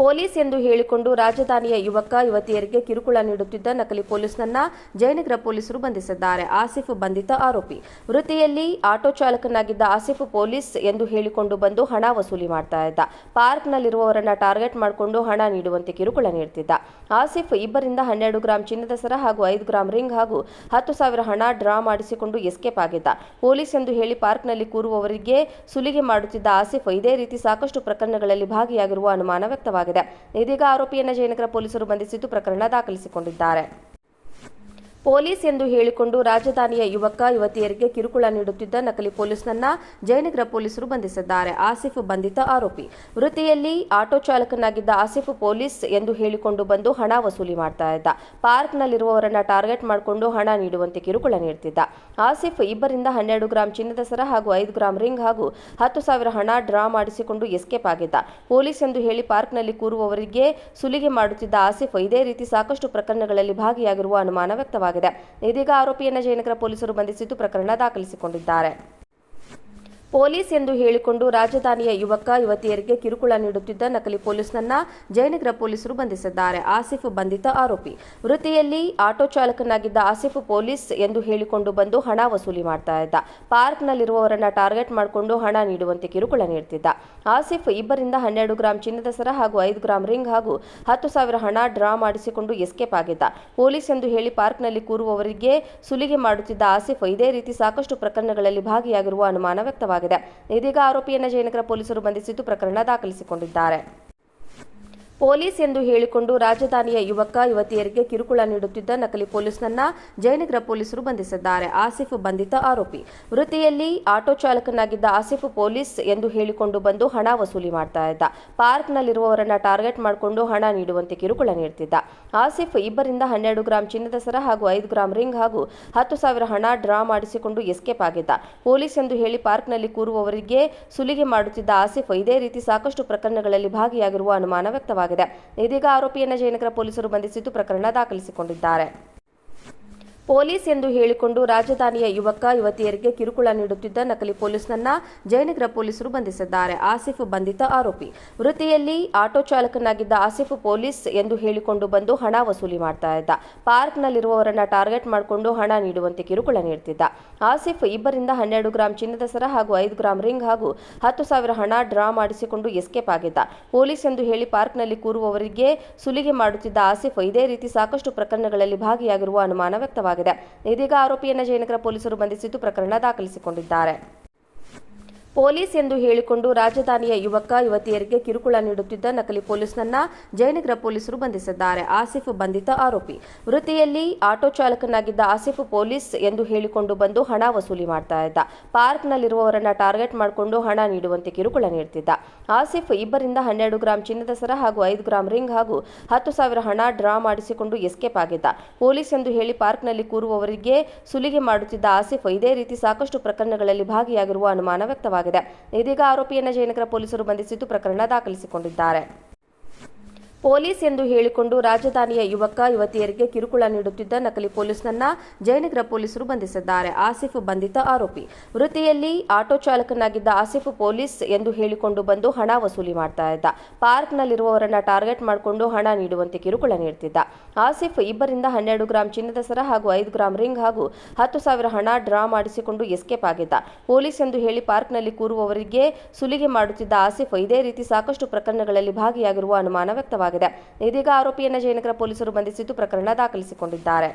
Police ಎಂದು ಹೇಳಿಕೊಂಡು ರಾಜಧಾನಿಯ ಯುವಕ, ಯುವತಿಯರಿಗೆ ಕಿರುಕುಳ ನೀಡುತ್ತಿದ್ದ ನಕಲಿ ಪೊಲೀಸ್ನನ್ನ ಜಯನಗರ ಪೊಲೀಸರು ಬಂಧಿಸಿದ್ದಾರೆ. ಆಸಿಫ್ ಬಂಧಿತ ಆರೋಪಿ. ವೃತ್ತಿಯಲ್ಲಿ ಆಟೋ ಚಾಲಕನಾಗಿದ್ದ ಆಸಿಫ್ ಪೊಲೀಸ್ ಎಂದು ಹೇಳಿಕೊಂಡು ಬಂದು ಹಣ ವಸೂಲಿ ಮಾಡ್ತಾ ಇದ್ದ. ಪಾರ್ಕ್ನಲ್ಲಿರುವವರನ್ನ ಟಾರ್ಗೆಟ್ ಮಾಡಿಕೊಂಡು ಹಣ ನೀಡುವಂತೆ ಕಿರುಕುಳ ನೀಡುತ್ತಿದ್ದ ಆಸಿಫ್ ಇಬ್ಬರಿಂದ ಹನ್ನೆರಡು ಗ್ರಾಂ ಚಿನ್ನದ ಸರ ಹಾಗೂ ಐದು ಗ್ರಾಂ ರಿಂಗ್ ಹಾಗೂ ಹತ್ತು ಸಾವಿರ ಹಣ ಡ್ರಾ ಮಾಡಿಸಿಕೊಂಡು ಎಸ್ಕೇಪ್ ಆಗಿದ್ದ. ಪೊಲೀಸ್ ಎಂದು ಹೇಳಿ ಪಾರ್ಕ್ನಲ್ಲಿ ಕೂರುವವರಿಗೆ ಸುಲಿಗೆ ಮಾಡುತ್ತಿದ್ದ ಆಸಿಫ್ ಇದೇ ರೀತಿ ಸಾಕಷ್ಟು ಪ್ರಕರಣಗಳಲ್ಲಿ ಭಾಗಿಯಾಗಿರುವ ಅನುಮಾನ ವ್ಯಕ್ತವಾಗಿದೆ. ಇದೀಗ ಆರೋಪಿಯನ್ನು ಜಯನಗರ ಪೊಲೀಸರು ಬಂಧಿಸಿದ್ದು ಪ್ರಕರಣ ದಾಖಲಿಸಿಕೊಂಡಿದ್ದಾರೆ. ಪೊಲೀಸ್ ಎಂದು ಹೇಳಿಕೊಂಡು ರಾಜಧಾನಿಯ ಯುವಕ, ಯುವತಿಯರಿಗೆ ಕಿರುಕುಳ ನೀಡುತ್ತಿದ್ದ ನಕಲಿ ಪೊಲೀಸ್ನನ್ನ ಜಯನಗರ ಪೊಲೀಸರು ಬಂಧಿಸಿದ್ದಾರೆ. ಆಸಿಫ್ ಬಂಧಿತ ಆರೋಪಿ. ವೃತ್ತಿಯಲ್ಲಿ ಆಟೋ ಚಾಲಕನಾಗಿದ್ದ ಆಸಿಫ್ ಪೊಲೀಸ್ ಎಂದು ಹೇಳಿಕೊಂಡು ಬಂದು ಹಣ ವಸೂಲಿ ಮಾಡ್ತಾ ಇದ್ದ. ಪಾರ್ಕ್ನಲ್ಲಿರುವವರನ್ನ ಟಾರ್ಗೆಟ್ ಮಾಡಿಕೊಂಡು ಹಣ ನೀಡುವಂತೆ ಕಿರುಕುಳ ನೀಡುತ್ತಿದ್ದ. ಆಸಿಫ್ ಇಬ್ಬರಿಂದ ಹನ್ನೆರಡು ಗ್ರಾಂ ಚಿನ್ನದ ಸರ ಹಾಗೂ ಐದು ಗ್ರಾಂ ರಿಂಗ್ ಹಾಗೂ ಹತ್ತು ಸಾವಿರ ಹಣ ಡ್ರಾ ಮಾಡಿಸಿಕೊಂಡು ಎಸ್ಕೇಪ್ ಆಗಿದ್ದ. ಪೊಲೀಸ್ ಎಂದು ಹೇಳಿ ಪಾರ್ಕ್ನಲ್ಲಿ ಕೂರುವವರಿಗೆ ಸುಲಿಗೆ ಮಾಡುತ್ತಿದ್ದ ಆಸಿಫ್ ಇದೇ ರೀತಿ ಸಾಕಷ್ಟು ಪ್ರಕರಣಗಳಲ್ಲಿ ಭಾಗಿಯಾಗಿರುವ ಅನುಮಾನ ವ್ಯಕ್ತವಾಗಿದೆ. ಇದೀಗ ಆರೋಪಿಯನ್ನು ಜಯನಗರ ಪೊಲೀಸರು ಬಂಧಿಸಿದ್ದು ಪ್ರಕರಣ ದಾಖಲಿಸಿಕೊಂಡಿದ್ದಾರೆ. ಪೊಲೀಸ್ ಎಂದು ಹೇಳಿಕೊಂಡು ರಾಜಧಾನಿಯ ಯುವಕ, ಯುವತಿಯರಿಗೆ ಕಿರುಕುಳ ನೀಡುತ್ತಿದ್ದ ನಕಲಿ ಪೊಲೀಸ್ನನ್ನ ಜಯನಗರ ಪೊಲೀಸರು ಬಂಧಿಸಿದ್ದಾರೆ. ಆಸಿಫ್ ಬಂಧಿತ ಆರೋಪಿ. ವೃತ್ತಿಯಲ್ಲಿ ಆಟೋ ಚಾಲಕನಾಗಿದ್ದ ಆಸಿಫ್ ಪೊಲೀಸ್ ಎಂದು ಹೇಳಿಕೊಂಡು ಬಂದು ಹಣ ವಸೂಲಿ ಮಾಡ್ತಾ ಇದ್ದ. ಪಾರ್ಕ್ನಲ್ಲಿರುವವರನ್ನ ಟಾರ್ಗೆಟ್ ಮಾಡಿಕೊಂಡು ಹಣ ನೀಡುವಂತೆ ಕಿರುಕುಳ ನೀಡುತ್ತಿದ್ದ. ಆಸಿಫ್ ಇಬ್ಬರಿಂದ ಹನ್ನೆರಡು ಗ್ರಾಂ ಚಿನ್ನದ ಸರ ಹಾಗೂ ಐದು ಗ್ರಾಂ ರಿಂಗ್ ಹಾಗೂ ಹತ್ತು ಸಾವಿರ ಹಣ ಡ್ರಾ ಮಾಡಿಸಿಕೊಂಡು ಎಸ್ಕೇಪ್ ಆಗಿದ್ದ. ಪೊಲೀಸ್ ಎಂದು ಹೇಳಿ ಪಾರ್ಕ್ನಲ್ಲಿ ಕೂರುವವರಿಗೆ ಸುಲಿಗೆ ಮಾಡುತ್ತಿದ್ದ ಆಸಿಫ್ ಇದೇ ರೀತಿ ಸಾಕಷ್ಟು ಪ್ರಕರಣಗಳಲ್ಲಿ ಭಾಗಿಯಾಗಿರುವ ಅನುಮಾನ ವ್ಯಕ್ತವಾಗಿದೆ. ಇದೀಗ ಆರೋಪಿಯನ್ನು ಜಯನಗರ ಪೊಲೀಸರು ಬಂಧಿಸಿದ್ದು ಪ್ರಕರಣ ದಾಖಲಿಸಿಕೊಂಡಿದ್ದಾರೆ. ಪೊಲೀಸ್ ಎಂದು ಹೇಳಿಕೊಂಡು ರಾಜಧಾನಿಯ ಯುವಕ, ಯುವತಿಯರಿಗೆ ಕಿರುಕುಳ ನೀಡುತ್ತಿದ್ದ ನಕಲಿ ಪೊಲೀಸ್ನನ್ನ ಜಯನಗರ ಪೊಲೀಸರು ಬಂಧಿಸಿದ್ದಾರೆ. ಆಸಿಫ್ ಬಂಧಿತ ಆರೋಪಿ. ವೃತ್ತಿಯಲ್ಲಿ ಆಟೋ ಚಾಲಕನಾಗಿದ್ದ ಆಸಿಫ್ ಪೊಲೀಸ್ ಎಂದು ಹೇಳಿಕೊಂಡು ಬಂದು ಹಣ ವಸೂಲಿ ಮಾಡ್ತಾ ಇದ್ದ. ಪಾರ್ಕ್ನಲ್ಲಿರುವವರನ್ನ ಟಾರ್ಗೆಟ್ ಮಾಡಿಕೊಂಡು ಹಣ ನೀಡುವಂತೆ ಕಿರುಕುಳ ನೀಡುತ್ತಿದ್ದ ಆಸಿಫ್ ಇಬ್ಬರಿಂದ ಹನ್ನೆರಡು ಗ್ರಾಂ ಚಿನ್ನದ ಸರ ಹಾಗೂ ಐದು ಗ್ರಾಂ ರಿಂಗ್ ಹಾಗೂ ಹತ್ತು ಸಾವಿರ ಹಣ ಡ್ರಾ ಮಾಡಿಸಿಕೊಂಡು ಎಸ್ಕೇಪ್ ಆಗಿದ್ದ. ಪೊಲೀಸ್ ಎಂದು ಹೇಳಿ ಪಾರ್ಕ್ನಲ್ಲಿ ಕೂರುವವರಿಗೆ ಸುಲಿಗೆ ಮಾಡುತ್ತಿದ್ದ ಆಸಿಫ್ ಇದೇ ರೀತಿ ಸಾಕಷ್ಟು ಪ್ರಕರಣಗಳಲ್ಲಿ ಭಾಗಿಯಾಗಿರುವ ಅನುಮಾನ ವ್ಯಕ್ತವಾಗಿದೆ. ಇದೀಗ ಆರೋಪಿಯನ್ನು ಜಯನಗರ ಪೊಲೀಸರು ಬಂಧಿಸಿದ್ದು ಪ್ರಕರಣ ದಾಖಲಿಸಿಕೊಂಡಿದ್ದಾರೆ. ಪೊಲೀಸ್ ಎಂದು ಹೇಳಿಕೊಂಡು ರಾಜಧಾನಿಯ ಯುವಕ, ಯುವತಿಯರಿಗೆ ಕಿರುಕುಳ ನೀಡುತ್ತಿದ್ದ ನಕಲಿ ಪೊಲೀಸ್ನನ್ನ ಜಯನಗರ ಪೊಲೀಸರು ಬಂಧಿಸಿದ್ದಾರೆ. ಆಸಿಫ್ ಬಂಧಿತ ಆರೋಪಿ. ವೃತ್ತಿಯಲ್ಲಿ ಆಟೋ ಚಾಲಕನಾಗಿದ್ದ ಆಸಿಫ್ ಪೊಲೀಸ್ ಎಂದು ಹೇಳಿಕೊಂಡು ಬಂದು ಹಣ ವಸೂಲಿ ಮಾಡ್ತಾ ಇದ್ದ. ಪಾರ್ಕ್ನಲ್ಲಿರುವವರನ್ನ ಟಾರ್ಗೆಟ್ ಮಾಡಿಕೊಂಡು ಹಣ ನೀಡುವಂತೆ ಕಿರುಕುಳ ನೀಡುತ್ತಿದ್ದ ಆಸಿಫ್ ಇಬ್ಬರಿಂದ ಹನ್ನೆರಡು ಗ್ರಾಂ ಚಿನ್ನದ ಸರ ಹಾಗೂ ಐದು ಗ್ರಾಂ ರಿಂಗ್ ಹಾಗೂ ಹತ್ತು ಸಾವಿರ ಹಣ ಡ್ರಾ ಮಾಡಿಸಿಕೊಂಡು ಎಸ್ಕೇಪ್ ಆಗಿದ್ದ. ಪೊಲೀಸ್ ಎಂದು ಹೇಳಿ ಪಾರ್ಕ್ನಲ್ಲಿ ಕೂರುವವರಿಗೆ ಸುಲಿಗೆ ಮಾಡುತ್ತಿದ್ದ ಆಸಿಫ್ ಇದೇ ರೀತಿ ಸಾಕಷ್ಟು ಪ್ರಕರಣಗಳಲ್ಲಿ ಭಾಗಿಯಾಗಿರುವ ಅನುಮಾನ ವ್ಯಕ್ತವಾಗಿದೆ. ಇದೀಗ ಆರೋಪಿಯನ್ನು ಜಯನಗರ ಪೊಲೀಸರು ಬಂಧಿಸಿದ್ದು ಪ್ರಕರಣ ದಾಖಲಿಸಿಕೊಂಡಿದ್ದಾರೆ. ಪೊಲೀಸ್ ಎಂದು ಹೇಳಿಕೊಂಡು ರಾಜಧಾನಿಯ ಯುವಕ, ಯುವತಿಯರಿಗೆ ಕಿರುಕುಳ ನೀಡುತ್ತಿದ್ದ ನಕಲಿ ಪೊಲೀಸ್ನನ್ನ ಜಯನಗರ ಪೊಲೀಸರು ಬಂಧಿಸಿದ್ದಾರೆ. ಆಸಿಫ್ ಬಂಧಿತ ಆರೋಪಿ. ವೃತ್ತಿಯಲ್ಲಿ ಆಟೋ ಚಾಲಕನಾಗಿದ್ದ ಆಸಿಫ್ ಪೊಲೀಸ್ ಎಂದು ಹೇಳಿಕೊಂಡು ಬಂದು ಹಣ ವಸೂಲಿ ಮಾಡ್ತಾ ಇದ್ದ. ಪಾರ್ಕ್ನಲ್ಲಿರುವವರನ್ನ ಟಾರ್ಗೆಟ್ ಮಾಡಿಕೊಂಡು ಹಣ ನೀಡುವಂತೆ ಕಿರುಕುಳ ನೀಡುತ್ತಿದ್ದ. ಆಸಿಫ್ ಇಬ್ಬರಿಂದ ಹನ್ನೆರಡು ಗ್ರಾಂ ಚಿನ್ನದ ಸರ ಹಾಗೂ ಐದು ಗ್ರಾಂ ರಿಂಗ್ ಹಾಗೂ ಹತ್ತು ಸಾವಿರ ಹಣ ಡ್ರಾ ಮಾಡಿಸಿಕೊಂಡು ಎಸ್ಕೇಪ್ ಆಗಿದ್ದ. ಪೊಲೀಸ್ ಎಂದು ಹೇಳಿ ಪಾರ್ಕ್ನಲ್ಲಿ ಕೂರುವವರಿಗೆ ಸುಲಿಗೆ ಮಾಡುತ್ತಿದ್ದ ಆಸಿಫ್ ಇದೇ ರೀತಿ ಸಾಕಷ್ಟು ಪ್ರಕರಣಗಳಲ್ಲಿ ಭಾಗಿಯಾಗಿರುವ ಅನುಮಾನ ವ್ಯಕ್ತವಾಗಿದೆ. ಇದೀಗ ಆರೋಪಿಯನ್ನು ಜಯನಗರ ಪೊಲೀಸರು ಬಂಧಿಸಿದ್ದು ಪ್ರಕರಣ ದಾಖಲಿಸಿಕೊಂಡಿದ್ದಾರೆ. ಪೊಲೀಸ್ ಎಂದು ಹೇಳಿಕೊಂಡು ರಾಜಧಾನಿಯ ಯುವಕ, ಯುವತಿಯರಿಗೆ ಕಿರುಕುಳ ನೀಡುತ್ತಿದ್ದ ನಕಲಿ ಪೊಲೀಸ್ನನ್ನ ಜಯನಗರ ಪೊಲೀಸರು ಬಂಧಿಸಿದ್ದಾರೆ. ಆಸಿಫ್ ಬಂಧಿತ ಆರೋಪಿ. ವೃತ್ತಿಯಲ್ಲಿ ಆಟೋ ಚಾಲಕನಾಗಿದ್ದ ಆಸಿಫ್ ಪೊಲೀಸ್ ಎಂದು ಹೇಳಿಕೊಂಡು ಬಂದು ಹಣ ವಸೂಲಿ ಮಾಡ್ತಾ ಇದ್ದ. ಪಾರ್ಕ್ನಲ್ಲಿರುವವರನ್ನ ಟಾರ್ಗೆಟ್ ಮಾಡಿಕೊಂಡು ಹಣ ನೀಡುವಂತೆ ಕಿರುಕುಳ ನೀಡುತ್ತಿದ್ದ. ಆಸಿಫ್ ಇಬ್ಬರಿಂದ ಹನ್ನೆರಡು ಗ್ರಾಂ ಚಿನ್ನದ ಸರ ಹಾಗೂ ಐದು ಗ್ರಾಂ ರಿಂಗ್ ಹಾಗೂ ಹತ್ತು ಸಾವಿರ ಹಣ ಡ್ರಾ ಮಾಡಿಸಿಕೊಂಡು ಎಸ್ಕೇಪ್ ಆಗಿದ್ದ. ಪೊಲೀಸ್ ಎಂದು ಹೇಳಿ ಪಾರ್ಕ್ನಲ್ಲಿ ಕೂರುವವರಿಗೆ ಸುಲಿಗೆ ಮಾಡುತ್ತಿದ್ದ ಆಸಿಫ್ ಇದೇ ರೀತಿ ಸಾಕಷ್ಟು ಪ್ರಕರಣಗಳಲ್ಲಿ ಭಾಗಿಯಾಗಿರುವ ಅನುಮಾನ ವ್ಯಕ್ತವಾಗಿದೆ. ಇದೀಗ ಆರೋಪಿಯನ್ನು ಜಯನಗರ ಪೊಲೀಸರು ಬಂಧಿಸಿದ್ದು ಪ್ರಕರಣ ದಾಖಲಿಸಿಕೊಂಡಿದ್ದಾರೆ.